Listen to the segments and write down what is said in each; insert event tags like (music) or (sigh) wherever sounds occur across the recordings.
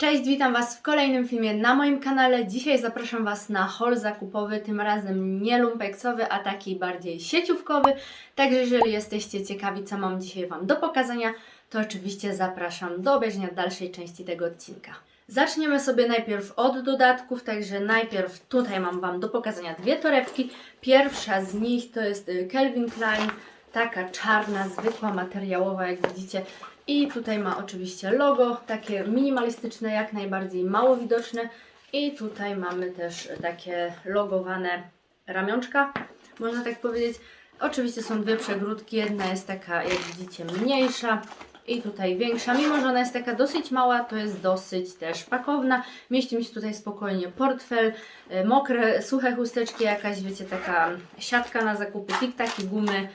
Cześć, witam Was w kolejnym filmie na moim kanale. Dzisiaj zapraszam Was na haul zakupowy, tym razem nie lumpeksowy, a taki bardziej sieciówkowy. Także jeżeli jesteście ciekawi, co mam dzisiaj Wam do pokazania, to oczywiście zapraszam do obejrzenia dalszej części tego odcinka. Zaczniemy sobie najpierw od dodatków, także najpierw tutaj mam Wam do pokazania dwie torebki. Pierwsza z nich to jest y, Calvin Klein, taka czarna, zwykła, materiałowa, jak widzicie. I tutaj ma oczywiście logo, takie minimalistyczne, jak najbardziej mało widoczne. I tutaj mamy też takie logowane ramionczka, można tak powiedzieć. Oczywiście są dwie przegródki, jedna jest taka, jak widzicie, mniejsza i tutaj większa. Mimo, że ona jest taka dosyć mała, to jest dosyć też pakowna. Mieści mi się tutaj spokojnie portfel, y, mokre, suche chusteczki, jakaś, wiecie, taka siatka na zakupy, tiktaki, gumy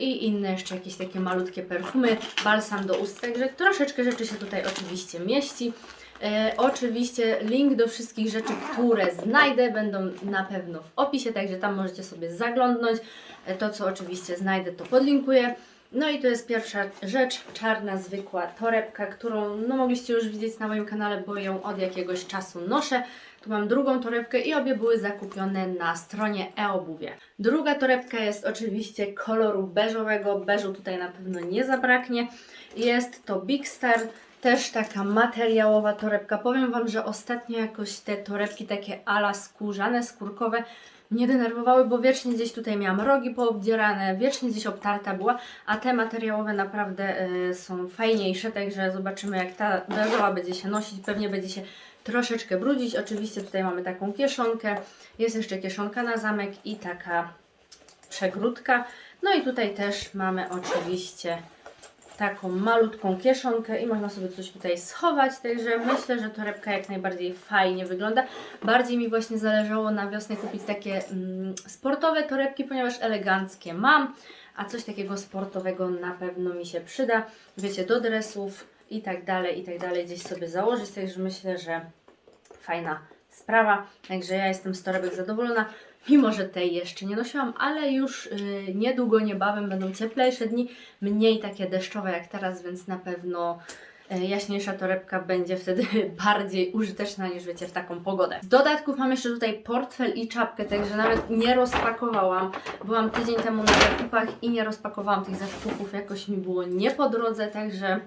i inne jeszcze jakieś takie malutkie perfumy, balsam do ust, także troszeczkę rzeczy się tutaj oczywiście mieści. E, oczywiście link do wszystkich rzeczy, które znajdę, będą na pewno w opisie, także tam możecie sobie zaglądnąć. E, to, co oczywiście znajdę, to podlinkuję. No i to jest pierwsza rzecz, czarna, zwykła torebka, którą no, mogliście już widzieć na moim kanale, bo ją od jakiegoś czasu noszę. Tu mam drugą torebkę i obie były zakupione na stronie e-obuwie. Druga torebka jest oczywiście koloru beżowego, beżu tutaj na pewno nie zabraknie. Jest to Big Star, też taka materiałowa torebka. Powiem Wam, że ostatnio jakoś te torebki takie ala skórzane, skórkowe mnie denerwowały, bo wiecznie gdzieś tutaj miałam rogi poobdzierane, wiecznie gdzieś obtarta była, a te materiałowe naprawdę y, są fajniejsze, także zobaczymy jak ta beżowa będzie się nosić, pewnie będzie się troszeczkę brudzić. Oczywiście tutaj mamy taką kieszonkę, jest jeszcze kieszonka na zamek i taka przegródka. No i tutaj też mamy oczywiście taką malutką kieszonkę i można sobie coś tutaj schować, także myślę, że torebka jak najbardziej fajnie wygląda. Bardziej mi właśnie zależało na wiosnę kupić takie mm, sportowe torebki, ponieważ eleganckie mam, a coś takiego sportowego na pewno mi się przyda, wiecie, do dresów i tak dalej, i tak dalej, gdzieś sobie założyć, także myślę, że fajna sprawa, także ja jestem z torebek zadowolona. Mimo, że tej jeszcze nie nosiłam, ale już y, niedługo, niebawem będą cieplejsze dni, mniej takie deszczowe jak teraz, więc na pewno y, jaśniejsza torebka będzie wtedy (laughs) bardziej użyteczna niż wiecie w taką pogodę. Z dodatków mam jeszcze tutaj portfel i czapkę, także nawet nie rozpakowałam. Byłam tydzień temu na zakupach i nie rozpakowałam tych zakupów, jakoś mi było nie po drodze, także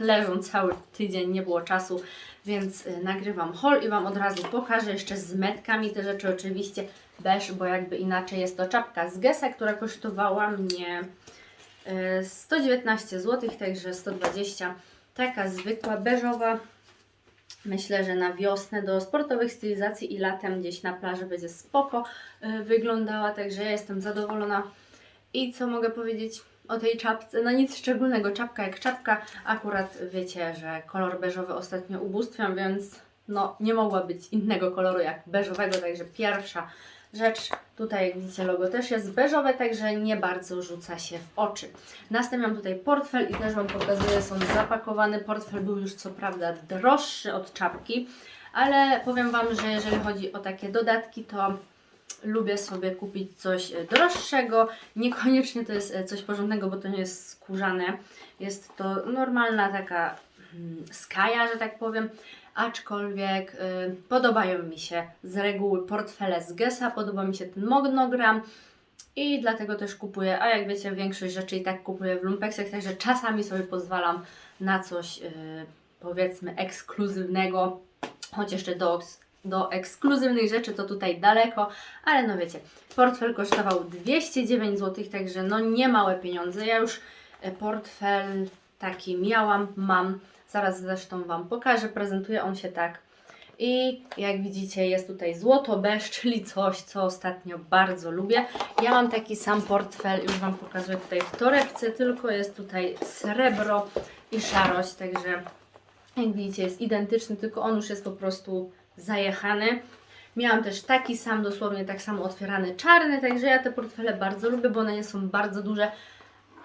leżą cały tydzień, nie było czasu, więc y, nagrywam haul i Wam od razu pokażę jeszcze z metkami te rzeczy oczywiście beż, bo jakby inaczej jest to czapka z Gesa, która kosztowała mnie y, 119 zł, także 120. Taka zwykła beżowa. Myślę, że na wiosnę do sportowych stylizacji i latem gdzieś na plaży będzie spoko y, wyglądała, także ja jestem zadowolona. I co mogę powiedzieć o tej czapce? No nic szczególnego, czapka jak czapka. Akurat wiecie, że kolor beżowy ostatnio ubóstwiam, więc no nie mogła być innego koloru jak beżowego, także pierwsza rzecz. Tutaj jak widzicie logo też jest beżowe, także nie bardzo rzuca się w oczy. Następnie mam tutaj portfel i też Wam pokazuję, są zapakowany. Portfel był już co prawda droższy od czapki, ale powiem Wam, że jeżeli chodzi o takie dodatki, to lubię sobie kupić coś e, droższego. Niekoniecznie to jest e, coś porządnego, bo to nie jest skórzane. Jest to normalna taka mm, skaja, że tak powiem. Aczkolwiek y, podobają mi się z reguły portfele z Gesa, podoba mi się ten monogram i dlatego też kupuję, a jak wiecie, większość rzeczy i tak kupuję w lumpeksach, także czasami sobie pozwalam na coś y, powiedzmy ekskluzywnego, choć jeszcze do do ekskluzywnych rzeczy to tutaj daleko, ale no wiecie, portfel kosztował 209 zł, także no nie małe pieniądze. Ja już e, portfel taki miałam, mam, zaraz zresztą Wam pokażę, prezentuje on się tak. I jak widzicie jest tutaj złoto beż, (laughs) czyli coś, co ostatnio bardzo lubię. Ja mam taki sam portfel, już Wam pokazuję tutaj w torebce, tylko jest tutaj srebro i szarość, także jak widzicie jest identyczny, tylko on już jest po prostu zajechany. Miałam też taki sam, dosłownie tak samo otwierany czarny, także ja te portfele bardzo lubię, bo one nie są bardzo duże,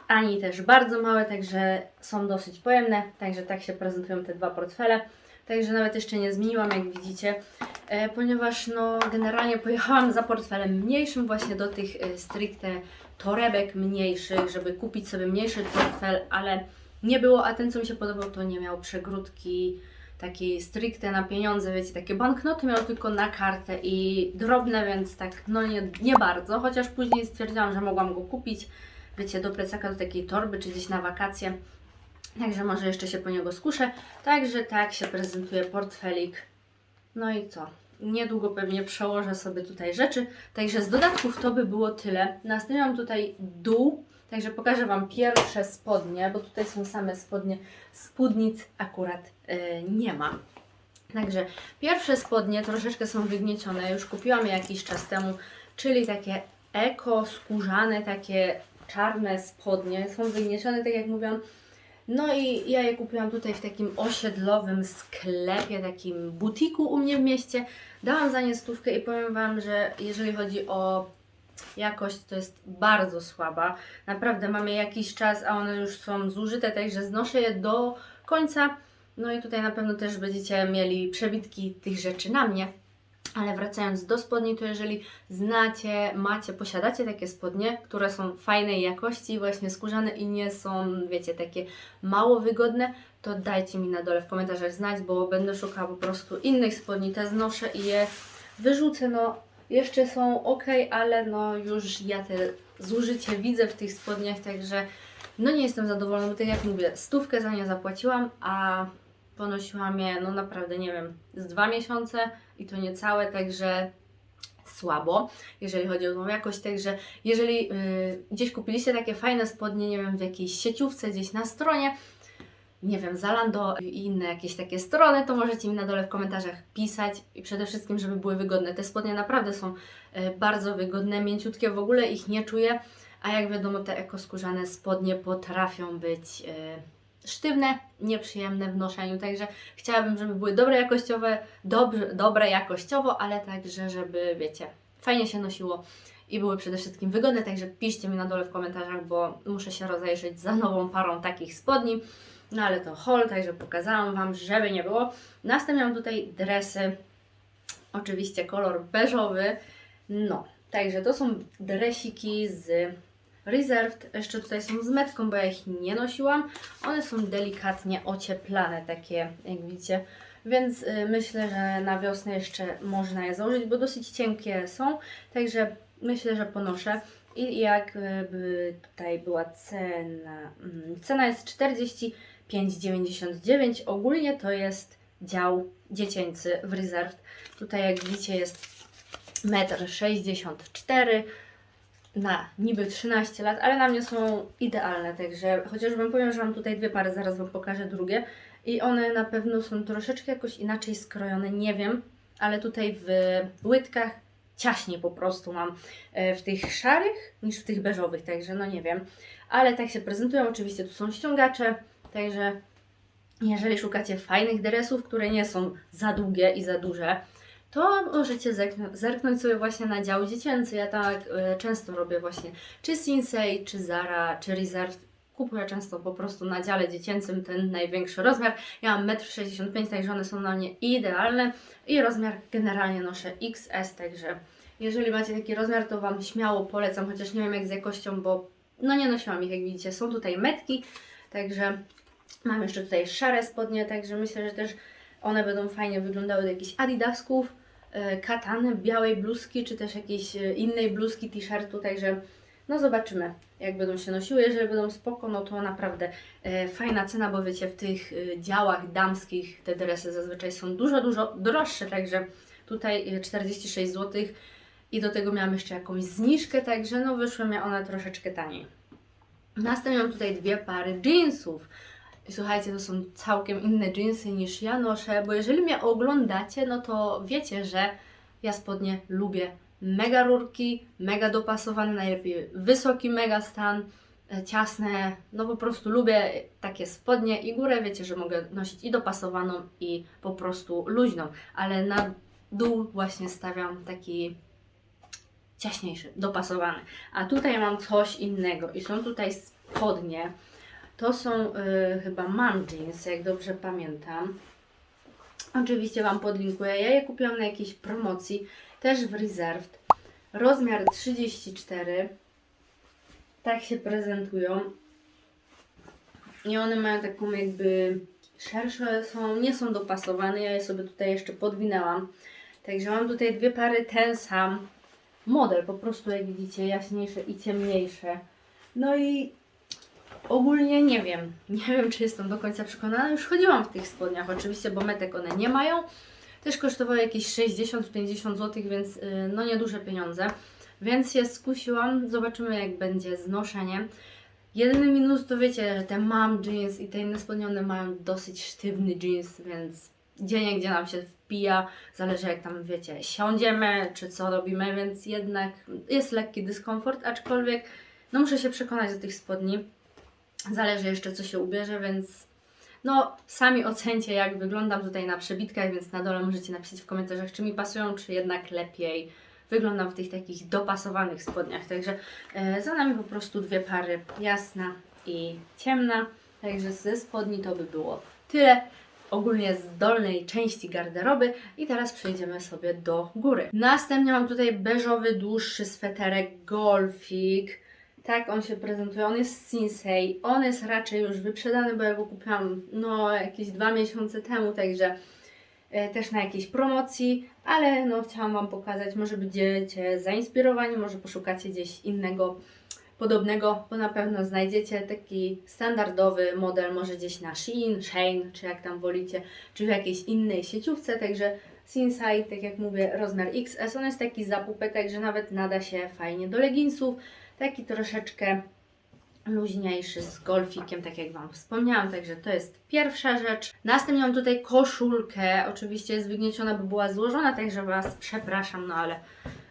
ani też bardzo małe, także są dosyć pojemne, także tak się prezentują te dwa portfele. Także nawet jeszcze nie zmieniłam, jak widzicie, e, ponieważ no generalnie pojechałam za portfelem mniejszym właśnie do tych e, stricte torebek mniejszych, żeby kupić sobie mniejszy portfel, ale nie było, a ten co mi się podobał to nie miał przegródki, taki stricte na pieniądze, wiecie, takie banknoty miał tylko na kartę i drobne, więc tak, no nie, nie bardzo, chociaż później stwierdziłam, że mogłam go kupić, wiecie, do plecaka, do takiej torby, czy gdzieś na wakacje, także może jeszcze się po niego skuszę, także tak się prezentuje portfelik, no i co? Niedługo pewnie przełożę sobie tutaj rzeczy, także z dodatków to by było tyle. Następnie mam tutaj dół, Także pokażę Wam pierwsze spodnie, bo tutaj są same spodnie. Spódnic akurat nie mam. Także pierwsze spodnie troszeczkę są wygniecione. Już kupiłam je jakiś czas temu, czyli takie eko, skórzane, takie czarne spodnie. Są wygniecione, tak jak mówiłam. No i ja je kupiłam tutaj w takim osiedlowym sklepie, takim butiku u mnie w mieście. Dałam za nie stówkę i powiem Wam, że jeżeli chodzi o jakość to jest bardzo słaba. Naprawdę mamy jakiś czas, a one już są zużyte, także znoszę je do końca. No i tutaj na pewno też będziecie mieli przebitki tych rzeczy na mnie. Ale wracając do spodni, to jeżeli znacie, macie, posiadacie takie spodnie, które są fajnej jakości, właśnie skórzane i nie są, wiecie, takie mało wygodne, to dajcie mi na dole w komentarzach znać, bo będę szukała po prostu innych spodni. Te znoszę i je wyrzucę, no jeszcze są ok, ale no już ja te zużycie widzę w tych spodniach, także no nie jestem zadowolona, bo tak jak mówię, stówkę za nie zapłaciłam, a ponosiłam je, no naprawdę, nie wiem, z dwa miesiące i to nie całe, także słabo, jeżeli chodzi o tą jakość, także jeżeli yy, gdzieś kupiliście takie fajne spodnie, nie wiem, w jakiejś sieciówce, gdzieś na stronie, nie wiem, Zalando i inne jakieś takie strony, to możecie mi na dole w komentarzach pisać i przede wszystkim, żeby były wygodne. Te spodnie naprawdę są e, bardzo wygodne, mięciutkie, w ogóle ich nie czuję, a jak wiadomo te ekoskórzane spodnie potrafią być e, sztywne, nieprzyjemne w noszeniu, także chciałabym, żeby były dobre jakościowe, dobrze, dobre jakościowo, ale także, żeby, wiecie, fajnie się nosiło i były przede wszystkim wygodne, także piszcie mi na dole w komentarzach, bo muszę się rozejrzeć za nową parą takich spodni. No ale to haul, także pokazałam Wam, żeby nie było. Następnie mam tutaj dresy, oczywiście kolor beżowy. No, także to są dresiki z Reserved. Jeszcze tutaj są z metką, bo ja ich nie nosiłam. One są delikatnie ocieplane, takie jak widzicie. Więc y, myślę, że na wiosnę jeszcze można je założyć, bo dosyć cienkie są. Także myślę, że ponoszę. I jakby tutaj była cena, mm, cena jest 40 5,99. Ogólnie to jest dział dziecięcy w Reserved. Tutaj jak widzicie jest 1,64 m na niby 13 lat, ale na mnie są idealne, także chociaż Wam powiem, że mam tutaj dwie pary, zaraz Wam pokażę drugie. I one na pewno są troszeczkę jakoś inaczej skrojone, nie wiem, ale tutaj w łydkach ciaśniej po prostu mam e, w tych szarych niż w tych beżowych, także no nie wiem, ale tak się prezentują, oczywiście tu są ściągacze, Także jeżeli szukacie fajnych dresów, które nie są za długie i za duże, to możecie zerknąć sobie właśnie na dział dziecięcy. Ja tak y, często robię właśnie czy Sinsei, czy Zara, czy Reserve. Kupuję często po prostu na dziale dziecięcym ten największy rozmiar. Ja mam 1,65 m, także one są na mnie idealne i rozmiar generalnie noszę XS, także jeżeli macie taki rozmiar, to Wam śmiało polecam, chociaż nie wiem jak z jakością, bo no nie nosiłam ich, jak widzicie. Są tutaj metki, także Mam jeszcze tutaj szare spodnie, także myślę, że też one będą fajnie wyglądały do jakichś adidasków, katany, białej bluzki, czy też jakiejś e, innej bluzki, t-shirtu, także no zobaczymy, jak będą się nosiły. Jeżeli będą spoko, no to naprawdę e, fajna cena, bo wiecie, w tych e, działach damskich te dresy zazwyczaj są dużo, dużo droższe, także tutaj 46 zł i do tego miałam jeszcze jakąś zniżkę, także no wyszły mi one troszeczkę taniej. Następnie mam tutaj dwie pary jeansów. I słuchajcie, to są całkiem inne jeansy niż ja noszę, bo jeżeli mnie oglądacie, no to wiecie, że ja spodnie lubię. Mega rurki, mega dopasowane, najlepiej wysoki mega stan, e, ciasne, no po prostu lubię takie spodnie i górę, wiecie, że mogę nosić i dopasowaną i po prostu luźną, ale na dół właśnie stawiam taki ciaśniejszy, dopasowany. A tutaj mam coś innego i są tutaj spodnie, to są y, chyba man jeans, jak dobrze pamiętam. Oczywiście Wam podlinkuję. Ja je kupiłam na jakiejś promocji, też w Reserved. Rozmiar 34. Tak się prezentują. I one mają taką jakby szersze są, nie są dopasowane, ja je sobie tutaj jeszcze podwinęłam. Także mam tutaj dwie pary, ten sam model, po prostu jak widzicie, jaśniejsze i ciemniejsze. No i ogólnie nie wiem, nie wiem czy jestem do końca przekonana, już chodziłam w tych spodniach oczywiście, bo metek one nie mają. Też kosztowały jakieś 60-50 zł, więc yy, no nieduże pieniądze. Więc się skusiłam, zobaczymy jak będzie znoszenie. Jedyny minus to wiecie, że te mam jeans i te inne spodnie one mają dosyć sztywny jeans, więc gdzie gdzie nam się wpija, zależy jak tam wiecie, siądziemy czy co robimy, więc jednak jest lekki dyskomfort, aczkolwiek no muszę się przekonać do tych spodni. Zależy jeszcze co się ubierze, więc no sami ocencie jak wyglądam tutaj na przebitkach, więc na dole możecie napisać w komentarzach czy mi pasują, czy jednak lepiej wyglądam w tych takich dopasowanych spodniach. Także e, za nami po prostu dwie pary, jasna i ciemna. Także ze spodni to by było tyle ogólnie z dolnej części garderoby i teraz przejdziemy sobie do góry. Następnie mam tutaj beżowy, dłuższy sweterek Golfik. Tak on się prezentuje, on jest Sinsei, on jest raczej już wyprzedany, bo ja go kupiłam no jakieś dwa miesiące temu, także e, też na jakiejś promocji, ale no chciałam Wam pokazać, może będziecie zainspirowani, może poszukacie gdzieś innego podobnego, bo na pewno znajdziecie taki standardowy model, może gdzieś na Shein, Shein, czy jak tam wolicie, czy w jakiejś innej sieciówce, także Sinsai, tak jak mówię, rozmiar XS, on jest taki zapupek, także nawet nada się fajnie do leginsów, taki troszeczkę luźniejszy z golfikiem, tak jak Wam wspomniałam, także to jest pierwsza rzecz. Następnie mam tutaj koszulkę, oczywiście jest wygnieciona, by była złożona, także Was przepraszam, no ale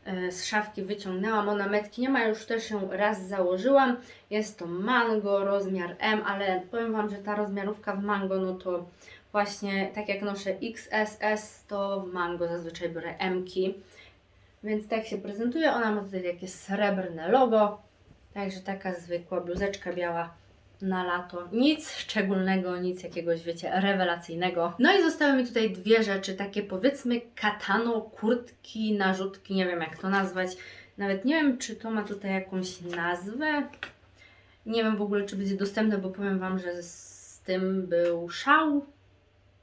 e, z szafki wyciągnęłam, ona metki nie ma, już też ją raz założyłam. Jest to mango, rozmiar M, ale powiem Wam, że ta rozmiarówka w mango, no to właśnie tak jak noszę XSS, to w mango zazwyczaj biorę M-ki. Więc tak się prezentuje. Ona ma tutaj takie srebrne logo. Także taka zwykła bluzeczka biała na lato. Nic szczególnego, nic jakiegoś, wiecie, rewelacyjnego. No i zostały mi tutaj dwie rzeczy, takie powiedzmy katano, kurtki, narzutki, nie wiem jak to nazwać. Nawet nie wiem, czy to ma tutaj jakąś nazwę. Nie wiem w ogóle, czy będzie dostępne, bo powiem Wam, że z tym był szał.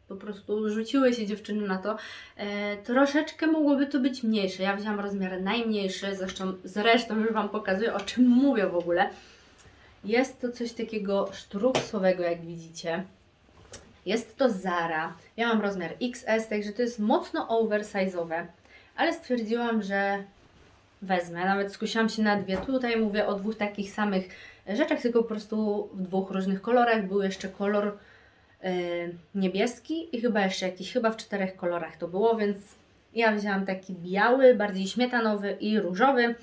Po prostu rzuciły się dziewczyny na to. E, troszeczkę mogłoby to być mniejsze. Ja wziąłam rozmiar najmniejszy, zresztą, zresztą już Wam pokazuję, o czym mówię w ogóle. Jest to coś takiego sztruksowego, jak widzicie. Jest to Zara. Ja mam rozmiar XS, także to jest mocno oversize'owe, ale stwierdziłam, że wezmę. Nawet skusiłam się na dwie. Tutaj mówię o dwóch takich samych rzeczach, tylko po prostu w dwóch różnych kolorach. Był jeszcze kolor niebieski i chyba jeszcze jakiś, chyba w czterech kolorach to było, więc ja wzięłam taki biały, bardziej śmietanowy i różowy.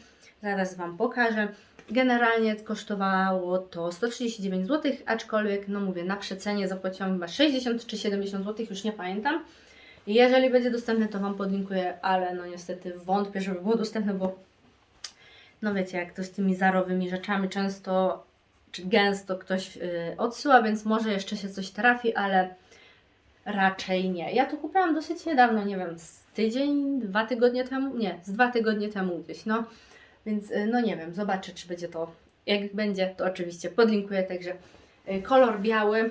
Zaraz Wam pokażę. Generalnie kosztowało to 139 zł, aczkolwiek, no mówię, na przecenie zapłaciłam chyba 60 czy 70 zł, już nie pamiętam. Jeżeli będzie dostępne, to Wam podlinkuję, ale no niestety wątpię, żeby było dostępne, bo no wiecie, jak to z tymi zarowymi rzeczami często gęsto ktoś yy, odsyła, więc może jeszcze się coś trafi, ale raczej nie. Ja to kupiłam dosyć niedawno, nie wiem, z tydzień, dwa tygodnie temu, nie, z dwa tygodnie temu gdzieś, no. Więc y, no nie wiem, zobaczę czy będzie to, jak będzie, to oczywiście podlinkuję, także y, kolor biały,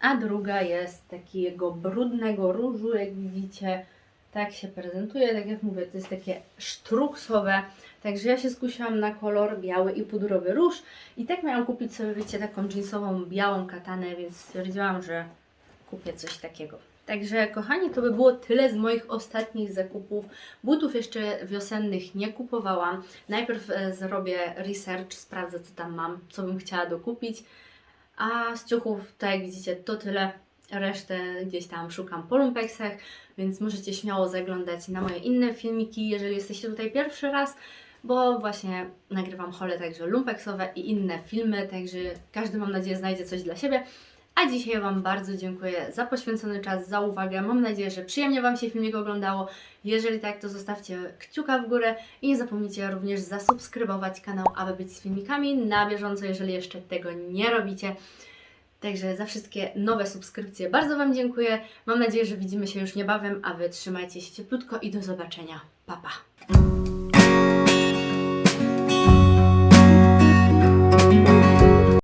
a druga jest takiego brudnego różu, jak widzicie, tak się prezentuje, tak jak mówię, to jest takie sztruksowe, także ja się skusiłam na kolor biały i pudrowy róż i tak miałam kupić sobie, wiecie, taką jeansową białą katanę, więc stwierdziłam, że kupię coś takiego. Także kochani, to by było tyle z moich ostatnich zakupów. Butów jeszcze wiosennych nie kupowałam. Najpierw e, zrobię research, sprawdzę co tam mam, co bym chciała dokupić. A z ciuchów, tak jak widzicie, to tyle. Resztę gdzieś tam szukam po lumpeksach, więc możecie śmiało zaglądać na moje inne filmiki, jeżeli jesteście tutaj pierwszy raz, bo właśnie nagrywam hole także lumpeksowe i inne filmy, także każdy mam nadzieję znajdzie coś dla siebie. A dzisiaj Wam bardzo dziękuję za poświęcony czas, za uwagę. Mam nadzieję, że przyjemnie Wam się filmik oglądało. Jeżeli tak, to zostawcie kciuka w górę i nie zapomnijcie również zasubskrybować kanał, aby być z filmikami na bieżąco, jeżeli jeszcze tego nie robicie. Także za wszystkie nowe subskrypcje bardzo Wam dziękuję. Mam nadzieję, że widzimy się już niebawem, a Wy trzymajcie się cieplutko i do zobaczenia. Pa, pa.